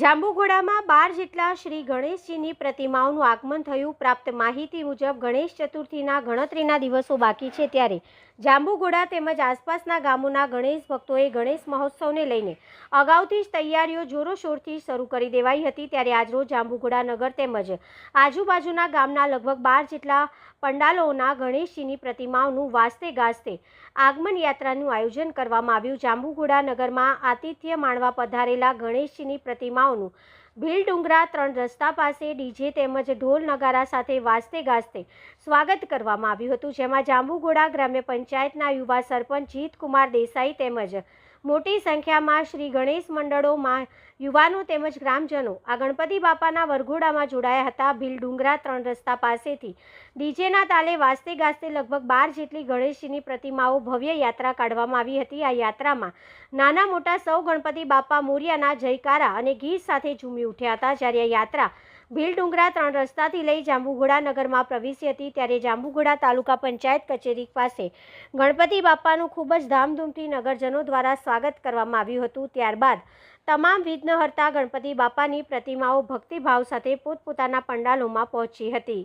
જાંબુઘોડામાં બાર જેટલા શ્રી ગણેશજીની પ્રતિમાઓનું આગમન થયું. પ્રાપ્ત માહિતી મુજબ ગણેશ ચતુર્થીના ગણતરીના દિવસો બાકી છે ત્યારે જાંબુઘોડા તેમજ આસપાસના ગામોના ગણેશ ભક્તોએ ગણેશ મહોત્સવને લઈને અગાઉથી જ તૈયારીઓ જોરોશોરથી શરૂ કરી દેવાઈ હતી. ત્યારે આજરોજ જાંબુઘોડા નગર તેમજ આજુબાજુના ગામના લગભગ બાર જેટલા પંડાલોના ગણેશજીની પ્રતિમાઓનું વાસ્તે ગાજતે આગમન યાત્રાનું આયોજન કરવામાં આવ્યું. જાંબુઘોડા નગરમાં આતિથ્ય માણવા પધારેલા ગણેશજીની પ્રતિમાઓનું ભીલ ડુંગરા ત્રણ રસ્તા પાસે ડીજે તેમજ ઢોલ નગારા સાથે વાસ્તે ગાજતે સ્વાગત કરવામાં આવ્યું હતું, જેમાં જાંબુગોડા ગ્રામ્ય પંચાયતના યુવા સરપંચ જીતકુમાર દેસાઈ તેમજ મોટી સંખ્યામાં શ્રી ગણેશ મંડળોમાં યુવાનો તેમજ ગ્રામજનો આ ગણપતિ બાપાના વરઘોડામાં જોડાયા હતા. ભીલ ડુંગરા ત્રણ રસ્તા પાસેથી ડીજેના તાલે વાસતે ગાજતે લગભગ બાર જેટલી ગણેશજીની પ્રતિમાઓ ભવ્ય યાત્રા કાઢવામાં આવી હતી. આ યાત્રામાં નાના મોટા સૌ ગણપતિ બાપા મોરિયાના જયકારા અને ગીત સાથે ઝૂમી ઉઠ્યા હતા. જ્યારે આ યાત્રા ભીલ ડુંગરા ત્રણ રસ્તાથી લઈ જાંબુઘોડા નગરમાં પ્રવેશી હતી, ત્યારે જાંબુઘોડા તાલુકા પંચાયત કચેરી પાસે ગણપતિ બાપાનું ખૂબ જ ધામધૂમથી નગરજનો દ્વારા સ્વાગત કરવામાં આવ્યું હતું. ત્યારબાદ તમામ વિઘ્નહર્તા ગણપતિ બાપાની પ્રતિમાઓ ભક્તિભાવ સાથે પોતપોતાના પંડાલોમાં પહોંચી હતી.